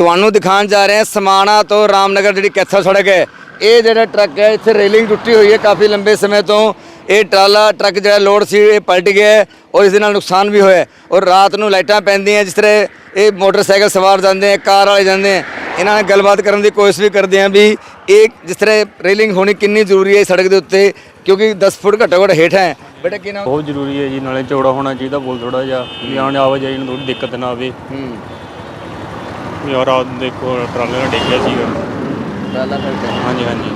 ਤੁਹਾਨੂੰ ਦਿਖਾਉਣ ਜਾ ਰਹੇ ਹਾਂ ਸਮਾਣਾ ਤੋਂ ਰਾਮਨਗਰ ਜਿਹੜੀ ਕੈਥਲ ਸੜਕ ਹੈ। ਇਹ ਜਿਹੜਾ ਟਰੱਕ ਹੈ ਇੱਥੇ ਰੇਲਿੰਗ ਟੁੱਟੀ ਹੋਈ ਹੈ ਕਾਫੀ ਲੰਬੇ ਸਮੇਂ ਤੋਂ। ਇਹ ਟਰਾਲਾ ਟਰੱਕ ਜਿਹੜਾ ਲੋਡ ਸੀ ਇਹ ਪਲਟ ਗਿਆ ਔਰ ਇਸ ਦੇ ਨਾਲ ਨੁਕਸਾਨ ਵੀ ਹੋਇਆ ਔਰ ਰਾਤ ਨੂੰ ਲਾਈਟਾਂ ਪੈਂਦੀਆਂ ਜਿਸ ਤਰ੍ਹਾਂ ਇਹ ਮੋਟਰਸਾਈਕਲ ਸਵਾਰ ਜਾਂਦੇ ਆ ਕਾਰ ਵਾਲੇ ਜਾਂਦੇ ਆ ਇਹਨਾਂ ਨਾਲ ਗੱਲਬਾਤ ਕਰਨ ਦੀ ਕੋਸ਼ਿਸ਼ ਵੀ ਕਰਦੇ ਆ ਵੀ ਇਹ ਜਿਸ ਤਰ੍ਹਾਂ ਰੇਲਿੰਗ ਹੋਣੀ ਕਿੰਨੀ ਜ਼ਰੂਰੀ ਹੈ ਸੜਕ ਦੇ ਉੱਤੇ ਕਿਉਂਕਿ 10 ਫੁੱਟ ਘੱਟੋ ਘੱਟ ਹੇਠਾਂ ਹੈ। ਬੇਟਾ ਕੀ ਨਾਮ? ਬਹੁਤ ਜ਼ਰੂਰੀ ਹੈ ਜੀ ਨਾਲੇ ਚੌੜਾ ਹੋਣਾ ਚਾਹੀਦਾ ਪੁਲ ਥੋੜਾ ਜਿਹਾ। ਵੀ ਆਉਣ ਆਵਾਜਾਈ ਨੂੰ ਥੋੜੀ ਦਿੱਕਤ ਨਾ ਆਵੇ। ਹੂੰ। ਔਰ ਰਾਤ ਦੇਖੋ ਟਰਾਲੇ ਨਾਲ ਡਿੱਗਿਆ ਸੀਗਾ। ਟਰਾਲਾ ਪਲਟਿਆ ਹਾਂਜੀ ਹਾਂਜੀ।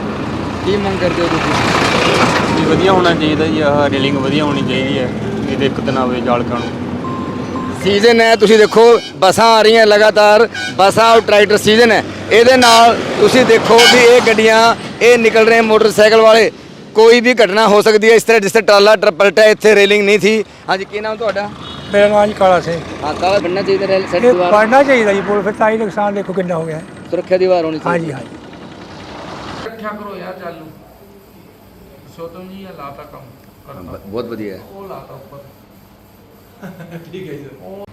ਕੀ ਮੰਗ ਕਰਦੇ ਹੋ ਤੁਸੀਂ? ਵੀ ਵਧੀਆ ਹੋਣਾ ਚਾਹੀਦਾ ਜੀ ਆਹ ਰੇਲਿੰਗ ਵਧੀਆ ਹੋਣੀ ਚਾਹੀਦੀ ਹੈ ਵੀ ਦਿੱਕਤ ਨਾ ਆਵੇ ਜਾਲਕਾਂ ਨੂੰ। ਸੀਜ਼ਨ ਹੈ ਤੁਸੀਂ ਦੇਖੋ ਬੱਸਾਂ ਆ ਰਹੀਆਂ ਲਗਾਤਾਰ ਬੱਸਾਂ ਔਰ ਟਰੈਕਟਰ ਸੀਜ਼ਨ ਹੈ। ਇਹਦੇ ਨਾਲ ਤੁਸੀਂ ਦੇਖੋ ਵੀ ਇਹ ਗੱਡੀਆਂ ਇਹ ਨਿਕਲ ਰਹੇ ਮੋਟਰਸਾਈਕਲ ਵਾਲੇ ਕੋਈ ਵੀ ਘਟਨਾ ਹੋ ਸਕਦੀ ਹੈ ਇਸ ਤਰ੍ਹਾਂ ਜਿਸ ਤਰ੍ਹਾਂ ਟਰਾਲਾ ਟਰ ਪਲਟਿਆ ਇੱਥੇ ਰੇਲਿੰਗ ਨਹੀਂ ਥੀ ਹਾਂਜੀ ਕੀ ਨਾਮ ਤੁਹਾਡਾ? ਮੇਰਾ ਨਾਮ ਜੀ ਕਾਲਾ ਸਿੰਘ ਹਾਂ ਕਾਲਾ ਬੰਨਣਾ ਚਾਹੀਦਾ ਰੇਲ ਸੈੱਟ ਇਹ ਦੀਵਾਰ। ਪੜਨਾ ਚਾਹੀਦਾ ਜੀ ਪੁਲ ਫਿਰ ਤਾਂ ਹੀ ਨੁਕਸਾਨ ਦੇਖੋ ਕਿੰਨਾ ਹੋ ਗਿਆ। ਹੈ। ਸੁਰੱਖਿਆ ਦੀਵਾਰ ਹੋਣੀ ਹਾਂਜੀ ਚਾਹੀਦੀ। ਹਾਂਜੀ ਇਕੱਠਾ ਕਰੋ ਯਾਰ ਚਾਲੂ ਸੋਤਮ ਜੀ ਇਹ ਲਾਤਾ ਕੰਮ। ਕਰਤਾ। ਬਹੁਤ ਵਧੀਆ। ਹੈ ਉਹ ਲਾਤਾ ਉੱਪਰ। ਠੀਕ ਹੈ ਜੀ। ਉਹ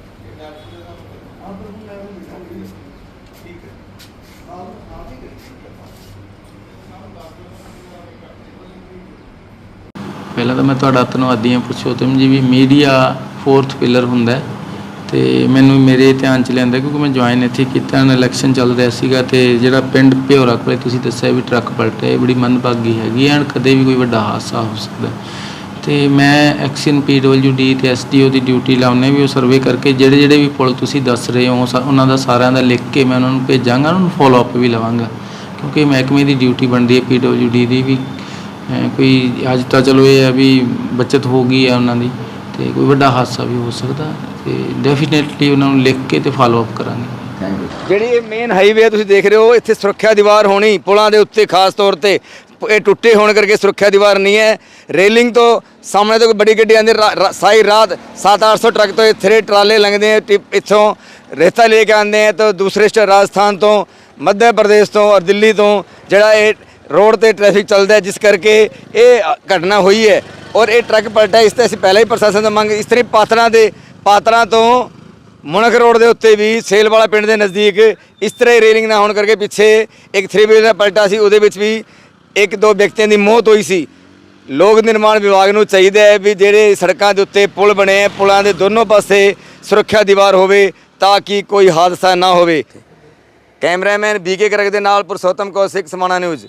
ਪਹਿਲਾਂ ਤਾਂ ਮੈਂ ਤੁਹਾਡਾ ਧੰਨਵਾਦੀ ਹਾਂ ਪੁਰਸ਼ੋਤਮ ਜੀ ਵੀ ਮੀਡੀਆ ਫੋਰਥ ਪਿਲਰ ਹੁੰਦਾ ਹੈ। ਤੇ ਮੈਨੂੰ ਮੇਰੇ ਧਿਆਨ ਚ ਲਿਆਂਦਾ ਕਿਉਂਕਿ ਮੈਂ ਜੁਆਇਨ ਇੱਥੇ ਕੀਤਾ ਨਾ ਇਲੈਕਸ਼ਨ ਚੱਲ ਰਿਹਾ ਸੀਗਾ ਤੇ ਜਿਹੜਾ ਪਿੰਡ ਭਿਓਰਾ ਕੋਲੇ ਤੁਸੀਂ ਦੱਸਿਆ ਵੀ ਟਰੱਕ ਪਲਟਿਆ ਇਹ ਬੜੀ ਮੰਦਭਾਗੀ ਹੈਗੀ ਐਂਡ ਕਦੇ ਵੀ ਕੋਈ ਵੱਡਾ ਹਾਦਸਾ ਹੋ ਸਕਦਾ ਹੈ। ਤੇ ਮੈਂ ਐਕਸ਼ਨ ਪੀਡਬਲਯੂਡੀ ਤੇ ਐਸਡੀਓ ਦੀ ਡਿਊਟੀ ਲਾਉਨੇ ਵੀ ਉਹ ਸਰਵੇ ਕਰਕੇ ਜਿਹੜੇ ਜਿਹੜੇ ਵੀ ਪੁਲ ਤੁਸੀਂ ਦੱਸ ਰਹੇ ਹੋ ਸਾ- ਉਹਨਾਂ ਦਾ ਸਾਰਿਆਂ ਦਾ ਲਿਖ ਕੇ ਮੈਂ ਉਹਨਾਂ ਨੂੰ ਭੇਜਾਂਗਾ ਉਹਨਾਂ ਨੂੰ ਫੋਲੋ ਅਪ ਵੀ ਲਵਾਂਗਾ। ਕਿਉਂਕਿ ਮਹਿਕਮੇ ਦੀ ਡਿਊਟੀ ਬਣਦੀ ਹੈ ਪੀਡਬਲਯੂਡੀ ਦੀ ਵੀ ਕੋਈ ਅੱਜ ਤਾਂ ਚਲੋ ਇਹ ਹੈ ਵੀ ਬਚਤ ਹੋ ਗਈ ਹੈ ਉਹਨਾਂ ਦੀ। ਤੇ ਕੋਈ ਵੱਡਾ ਹਾਦਸਾ ਵੀ ਹੋ ਸਕਦਾ ਤੇ ਡੈਫੀਨੇਟਲੀ ਉਹਨਾਂ ਨੂੰ ਲਿਖ ਕੇ ਤੇ ਫਾਲੋ ਅਪ ਕਰਾਂਗੇ। ਜਿਹੜੀ ਇਹ ਮੇਨ ਹਾਈਵੇ ਤੁਸੀਂ ਦੇਖ ਰਹੇ ਹੋ, ਇੱਥੇ ਸੁਰੱਖਿਆ ਦੀਵਾਰ ਹੋਣੀ, ਪੁਲਾਂ ਦੇ ਉੱਤੇ ਖਾਸ ਤੌਰ ਤੇ ਇਹ ਟੁੱਟੇ ਹੋਣ ਕਰਕੇ ਸੁਰੱਖਿਆ ਦੀਵਾਰ ਨਹੀਂ ਹੈ। ਰੇਲਿੰਗ ਤੋਂ ਸਾਹਮਣੇ ਤੋਂ ਕੋਈ ਬੜੀ ਗੱਡੀ ਆਉਂਦੀ, ਰਾ- ਰਾ- ਸਾਰੀ ਰਾਤ 7-800 ਟਰੱਕ ਤੋਂ ਇੱਥੇ ਟਰਾਲੇ ਲੰਘਦੇ ਆ ਟਿਪ- ਇੱਥੋਂ ਰੇਤਾ ਲੈ ਕੇ ਆਉਂਦੇ ਆ ਤਾਂ ਦੂਸਰੇ ਸਟੇਟ ਰਾਜਸਥਾਨ ਤੋਂ ਮੱਧ ਪ੍ਰਦੇਸ਼ ਤੋਂ ਔਰ ਦਿੱਲੀ ਤੋਂ ਜਿਹੜਾ ਇਹ ਰੋਡ ਤੇ ਟ੍ਰੈਫਿਕ ਚੱਲਦਾ ਜਿਸ ਕਰਕੇ ਇਹ ਘਟਨਾ ਹੋਈ ਹੈ। ਔਰ ਇਹ ਟਰੱਕ ਪਲਟਾ ਇਸ ਤੇ ਅਸੀਂ ਪਹਿਲਾਂ ਹੀ ਪ੍ਰਸ਼ਾਸਨ ਤੋਂ ਮੰਗ ਇਸ ਤਰ੍ਹਾਂ ਹੀ ਪਾਤਰਾਂ ਦੇ ਪਾਤਰਾਂ ਤੋਂ ਮੁਣਕ ਰੋਡ ਦੇ ਉੱਤੇ ਵੀ ਸੇਲ ਵਾਲਾ ਪਿੰਡ ਦੇ ਨਜ਼ਦੀਕ ਇਸ ਤਰ੍ਹਾਂ ਹੀ ਰੇਲਿੰਗ ਨਾ ਹੋਣ ਕਰਕੇ ਪਿੱਛੇ ਇੱਕ 3 ਵੀਲਰ ਪਲਟਾ ਸੀ, ਉਹਦੇ ਵਿੱਚ ਵੀ ਇੱਕ ਦੋ ਵਿਅਕਤੀਆਂ ਦੀ ਮੌਤ ਹੋਈ ਸੀ। ਲੋਕ ਨਿਰਮਾਣ ਵਿਭਾਗ ਨੂੰ ਚਾਹੀਦਾ ਹੈ ਵੀ ਜਿਹੜੇ ਸੜਕਾਂ ਦੇ ਉੱਤੇ ਪੁਲ ਬਣੇ ਆ, ਪੁਲਾਂ ਦੇ ਦੋਨੋਂ ਪਾਸੇ ਸੁਰੱਖਿਆ ਦੀਵਾਰ ਹੋਵੇ ਤਾਂ ਕਿ ਕੋਈ ਹਾਦਸਾ ਨਾ ਹੋਵੇ। ਕੈਮਰਾਮੈਨ ਬੀਕੇ ਕਰਕ ਦੇ ਨਾਲ ਪੁਰਸ਼ੋਤਮ ਕੌਰ, ਸਿੱਖ ਸਮਾਣਾ ਨਿਊਜ਼।